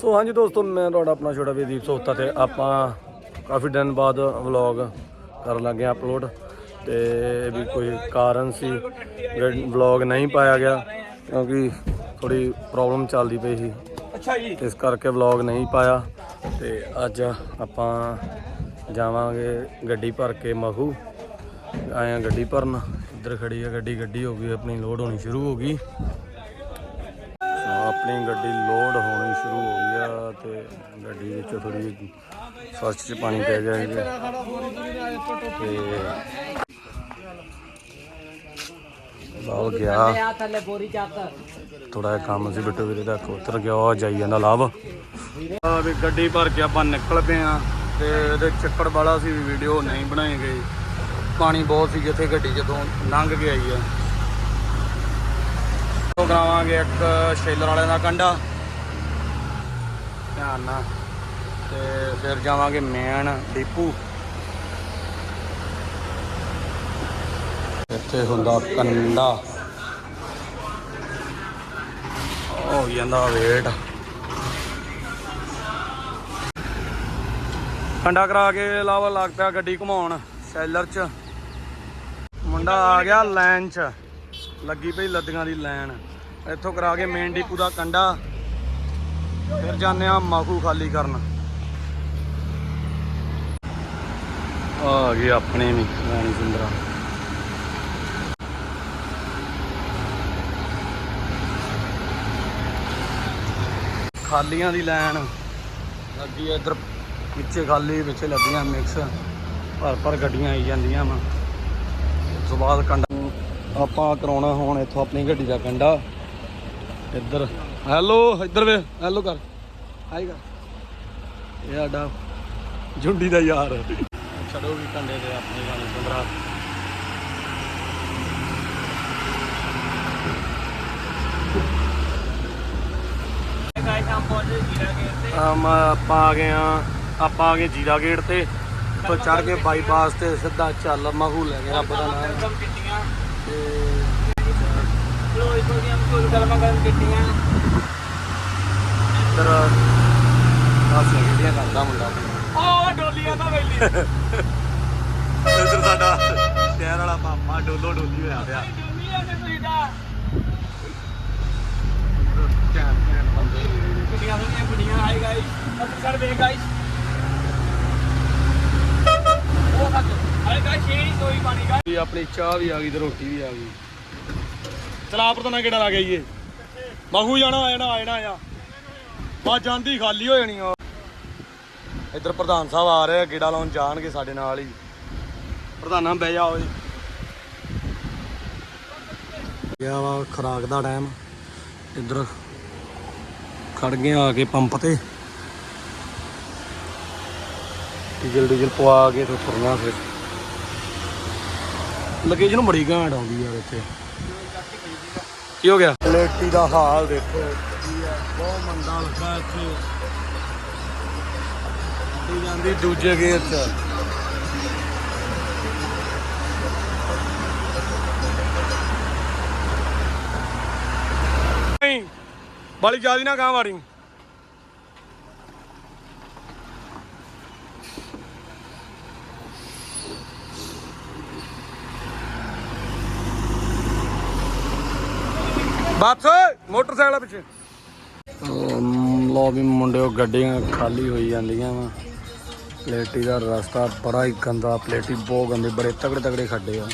ਸੋ ਹਾਂਜੀ ਦੋਸਤੋ ਮੈਂ ਤੁਹਾਡਾ ਆਪਣਾ ਛੋਟਾ ਵੀ ਦੀਪ ਸੋਤਾ ਤੇ ਆਪਾਂ ਕਾਫੀ ਦਿਨ ਬਾਅਦ ਵਲੌਗ ਕਰਨ ਲੱਗੇ ਹਾਂ ਅਪਲੋਡ ਤੇ ਵੀ ਕੋਈ ਕਾਰਨ ਸੀ ਵਲੌਗ ਨਹੀਂ ਪਾਇਆ ਗਿਆ ਕਿਉਂਕਿ ਥੋੜੀ ਪ੍ਰੋਬਲਮ ਚੱਲਦੀ ਪਈ ਸੀ। ਅੱਛਾ ਜੀ। ਇਸ ਕਰਕੇ ਵਲੌਗ ਨਹੀਂ ਪਾਇਆ ਤੇ ਅੱਜ ਆਪਾਂ ਜਾਵਾਂਗੇ ਗੱਡੀ ਭਰ ਕੇ ਮਹੂ। ਆਏ ਆ ਗੱਡੀ ਭਰਨ। ਇੱਧਰ ਖੜੀ ਆ ਗੱਡੀ ਗੱਡੀ ਹੋ ਗਈ ਆਪਣੀ ਲੋਡ ਹੋਣੀ ਸ਼ੁਰੂ ਹੋ ਗਈ। ਆਪਣੀ ਗੱਡੀ ਲੋਡ ਹੋਣੀ ਸ਼ੁਰੂ ਹੋ ਗਈ ਆ ਤੇ ਗੱਡੀ ਵਿੱਚ ਥੋੜੀ ਫਸਟ 'ਚ ਪਾਣੀ ਪੈ ਗਿਆ ਹੈ ਤੇ ਲਾਭ ਗਿਆ। ਥੋੜਾ ਜਿਹਾ ਕੰਮ ਸੀ ਬਿੱਟੂ ਵੀਰੇ ਦਾ, ਉਤਰ ਗਿਆ, ਉਹ ਜਾਈ ਜਾਂਦਾ ਲਾਭ। ਆ ਵੀ ਗੱਡੀ ਭਰ ਕੇ ਆਪਾਂ ਨਿਕਲ ਪਏ ਆ ਤੇ ਇਹਦੇ ਚੱਕੜ ਵਾਲਾ ਸੀ ਵੀਡੀਓ ਨਹੀਂ ਬਣਾਈ ਗਈ ਪਾਣੀ ਬਹੁਤ ਸੀ ਜਿੱਥੇ ਗੱਡੀ ਜਦੋਂ ਲੰਘ ਕੇ ਆਈ ਆ। ਉਹ ਕਰਾਵਾਂਗੇ ਇੱਕ ਸ਼ੇਲਰ ਵਾਲੇ ਦਾ ਕੰਡਾ। ਧਿਆਨ ਨਾਲ। ਤੇ ਫਿਰ ਜਾਵਾਂਗੇ ਮੇਨ ਡੀਪੂ। ਇੱਥੇ ਹੁੰਦਾ ਕੰਡਾ। ਹੋ ਜਾਂਦਾ ਵੇਟ। ਕੰਡਾ ਕਰਾ ਕੇ ਲਾਵਾ ਲੱਗ ਪਿਆ ਗੱਡੀ ਘੁਮਾਉਣ, ਸੈਲਰ ਚ। ਮੁੰਡਾ ਆ ਗਿਆ ਲਾਈਨ ਚ। ਲੱਗੀ ਪਈ ਲੱਦੀਆਂ ਦੀ ਲਾਈਨ ਇੱਥੋਂ ਕਰਾ ਕੇ ਮੇਨ ਡੀਪੂ ਦਾ ਕੰਡਾ। ਫਿਰ ਜਾਂਦੇ ਆ ਮਾਖੂ ਖਾਲੀ ਕਰਨ। ਆ ਗਈ ਆਪਣੇ ਵੀ, ਰਾਣੀ ਸੁੰਦਰਾ। ਖਾਲੀਆਂ ਦੀ ਲਾਈਨ ਲੱਗੀ ਆ ਇੱਧਰ, ਪਿੱਛੇ ਖਾਲੀ, ਪਿੱਛੇ ਲੱਗੀਆਂ ਮਿਕਸ ਭਰ ਭਰ ਗੱਡੀਆਂ ਆਈ ਜਾਂਦੀਆਂ ਵਾ। ਉਸ ਤੋਂ ਬਾਅਦ ਕੰਡਾ। ਆਪਾਂ ਕਰਾਉਣਾ ਹੁਣ ਇੱਥੋਂ ਆਪਣੀ ਗੱਡੀ ਦਾ ਕੰਡਾ। ਇੱਧਰ। ਹੈਲੋ, ਇੱਧਰ ਵੇ, ਹੈਲੋ ਕਰ। ਹਾਈ ਕਰ। ਇਹ ਸਾਡਾ ਜੁੰਡੀ ਦਾ ਯਾਰ। ਛੱਡੋ ਵੀ ਕੰਡੇ ਤੇ ਆਪਣੀ ਗਾਣੀ ਸੁੰਦਰਾ ਗਾਇਸ ਆਪਾਂ ਆ ਗਏ ਆ, ਆਪਾਂ ਆ ਗਏ ਜੀਰਾ ਗੇਟ ਤੇ। ਤੋਂ ਚੜ ਕੇ ਬਾਈਪਾਸ ਤੇ ਸਿੱਧਾ ਚੱਲ ਮਹੂ ਲੈ ਗਿਆ ਰੱਬ ਦਾ ਨਾਮ। ਇਸ ਦੀਆਂ ਕੋਲ ਗਰਮਾ ਗਰਮ ਕਿੱਟੀਆਂ ਇੱਧਰ ਆਸੀਆਂ ਗੱਡੀਆਂ ਕਰਦਾ ਮੁੰਡਾ ਉਹ ਡੋਲੀਆਂ ਤਾਂ ਵੇਲੀ ਇੱਧਰ ਸਾਡਾ ਸ਼ਹਿਰ ਵਾਲਾ ਪਾਪਾ ਡੋਲੋ ਡੋਲੀ ਹੋਇਆ ਪਿਆ ਡੋਲੀਆਂ ਤੇ ਤੁਸੀਂ ਦਾ ਕੁੜੀਆਂ ਦੀਆਂ ਕੁੜੀਆਂ ਹਾਈ ਗਾਇਸ ਅੱਛਾ ਸਰ ਵੇ ਗਾਇਸ ਉਹ ਹੱਥ ਹਾਈ ਗਾਇਸ ਛੇੜੀ ਸੋਈ ਪਾਣੀ ਗਾਇਸ ਵੀ ਆਪਣੀ ਚਾਹ ਵੀ ਆ ਗਈ ਤੇ ਰੋਟੀ ਵੀ ਆ ਗਈ। ਚਲਾ ਪਰਤਨਾ ਕਿਹੜਾ ਲਾ ਗਈ ਏ ਮਹੂ ਜਾਣਾ, ਆ ਜਾਣਾ ਆ ਜਾਣਾ, ਆ ਬਾ ਜਾਂਦੀ ਖਾਲੀ ਹੋ ਜਾਣੀ ਆ। ਇੱਧਰ ਪ੍ਰਧਾਨ ਸਾਹਿਬ ਆ ਰਹੇ ਆ, ਗੇੜਾ ਲਾਉਣ ਜਾਣਗੇ ਸਾਡੇ ਨਾਲ ਹੀ। ਪ੍ਰਧਾਨਾਂ ਬਹਿ ਜਾ, ਓਏ। ਗਿਆ ਵਾ ਖਰਾਕ ਦਾ ਟਾਈਮ। ਇੱਧਰ ਖੜ ਗਏ ਆ ਕੇ ਪੰਪ ਤੇ। ਡੀਜ਼ਲ ਡੀਜ਼ਲ ਪਵਾ ਕੇ ਤੇ ਤੁਰਨਾ ਫਿਰ। ਲੋਕੇਸ਼ਨ ਨੂੰ ਬੜੀ ਘੈਂਟ ਆਉਂਦੀ ਯਾਰ ਇੱਥੇ ਕੀ ਹੋ ਗਿਆ? ਪਲੇਟੀ ਦਾ ਹਾਲ ਦੇਖੋ। ਕੀ ਹੈ ਬਹੁਤ ਮੰਦਾ ਲੱਗਾ ਇੱਥੇ। ਗੱਡੀ ਜਾਂਦੀ ਦੂਜੇ ਗੇਅਰ 'ਚ ਬਾਲੀ ਜਿਆਦੀ ਨਾ ਕਾਂ ਵਾਰੀ। ਬਸ ਮੋਟਰਸਾਈਕਲ ਆ ਪਿੱਛੇ। ਲੋ ਵੀ ਮੁੰਡਿਓ, ਗੱਡੀਆਂ ਖਾਲੀ ਹੋਈ ਜਾਂਦੀਆਂ ਵਾ। ਪਲੇਟੀ ਦਾ ਰਸਤਾ ਬੜਾ ਹੀ ਗੰਦਾ, ਪਲੇਟੀ ਬਹੁਤ ਗੰਦੇ, ਬੜੇ ਤਗੜੇ ਤਗੜੇ ਖੱਡੇ ਆ।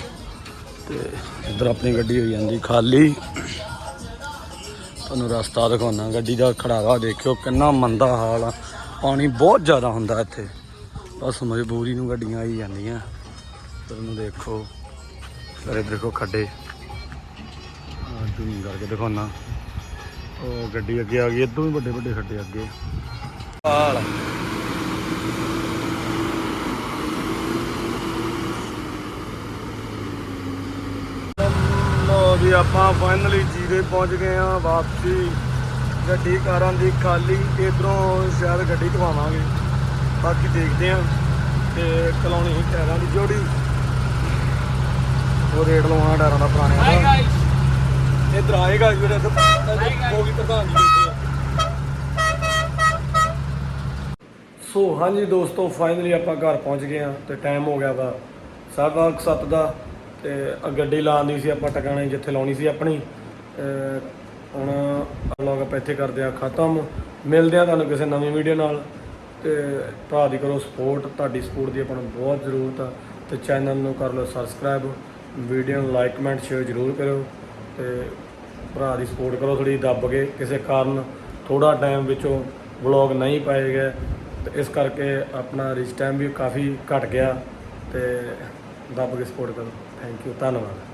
ਤੇ ਇੱਧਰ ਆਪਣੀ ਗੱਡੀ ਹੋਈ ਜਾਂਦੀ ਖਾਲੀ। ਤੁਹਾਨੂੰ ਰਸਤਾ ਦਿਖਾਉਣਾ, ਗੱਡੀ ਦਾ ਖੜਾਵਾ ਦੇਖਿਓ, ਕਿੰਨਾ ਮੰਦਾ ਹਾਲ ਆ। ਪਾਣੀ ਬਹੁਤ ਜ਼ਿਆਦਾ ਹੁੰਦਾ ਇੱਥੇ। ਬਸ ਮਜਬੂਰੀ ਨੂੰ ਗੱਡੀਆਂ ਆਈ ਜਾਂਦੀਆਂ। ਤੁਹਾਨੂੰ ਦੇਖੋ ਫਿਰ ਦੇਖੋ ਖੱਡੇ। ਜ਼ੂਮ ਕਰਕੇ ਦਿਖਾਉਣਾ ਉਹ ਗੱਡੀ ਅੱਗੇ ਆ ਗਈ ਇਦੋਂ ਵੀ ਵੱਡੇ ਵੱਡੇ ਖੱਡੇ ਅੱਗੇ। ਹਾਲ ਲੋ ਵੀ ਆਪਾਂ ਫਾਈਨਲੀ ਜੀਰੇ ਪਹੁੰਚ ਗਏ ਆ ਵਾਪਸੀ। ਗੱਡੀ ਕਾਰਾਂ ਦੀ ਖਾਲੀ ਇਧਰੋਂ ਸ਼ਾਇਦ ਗੱਡੀ ਧਵਾਵਾਂਗੇ ਬਾਕੀ ਦੇਖਦੇ ਆ ਤੇ ਸੀ ਟਾਇਰਾਂ ਦੀ ਜੋੜੀ। ਉਹ ਰੇਟ ਲਵਾਉਣਾ ਟਾਇਰਾਂ ਦਾ ਪੁਰਾਣੇ ਹਾਈ ਦਾ ਗਾਇਸ ਇੱਧਰ ਆਏਗਾ ਜਿਹੜੇ guys. ਪ੍ਰਧਾਨ ਜੀ ਸੋ ਹਾਂਜੀ ਦੋਸਤੋ ਫਾਈਨਲੀ ਆਪਾਂ ਘਰ ਪਹੁੰਚ ਗਏ ਆ ਤੇ ਟਾਈਮ ਹੋ ਗਿਆ ਵਾ ਸਾਢਾ ਕੁ ਸੱਤ ਦਾ ਤੇ ਗੱਡੀ ਲਾਉਣੀ ਸੀ ਆਪਾਂ ਟਿਕਾਣੇ ਜਿੱਥੇ ਲਾਉਣੀ ਸੀ ਆਪਣੀ। ਹੁਣ ਵਲੌਗ ਆਪਾਂ ਇੱਥੇ ਕਰਦੇ ਆ ਖਤਮ। ਮਿਲਦੇ ਆ ਤੁਹਾਨੂੰ ਕਿਸੇ ਨਵੀਂ ਵੀਡੀਓ ਨਾਲ। ਤੇ ਭਰਾ ਦੀ ਕਰੋ ਸਪੋਰਟ ਤੁਹਾਡੀ ਸਪੋਰਟ ਦੀ ਆਪਾਂ ਨੂੰ ਬਹੁਤ ਜ਼ਰੂਰਤ ਆ। ਤੇ ਚੈਨਲ ਨੂੰ ਕਰ ਲਓ ਸਬਸਕ੍ਰਾਈਬ ਵੀਡੀਓ ਨੂੰ ਲਾਈਕ ਕਮੈਂਟ ਸ਼ੇਅਰ ਜ਼ਰੂਰ ਕਰਿਓ। ਤੇ ਭਰਾ ਦੀ ਸਪੋਰਟ ਕਰੋ ਥੋੜੀ ਦੱਬ ਕੇ, ਕਿਸੇ ਕਾਰਨ ਥੋੜਾ ਟਾਈਮ ਵਿੱਚੋਂ ਵਲੌਗ ਨਹੀਂ ਪਾਏ ਗਏ। ਤੇ ਇਸ ਕਰਕੇ ਆਪਣਾ ਰਿਚ ਟਾਈਮ ਵੀ ਕਾਫੀ ਘਟ ਗਿਆ ਤੇ ਦੱਬ ਕੇ ਸਪੋਰਟ ਕਰੋ। ਥੈਂਕ ਯੂ ਧੰਨਵਾਦ।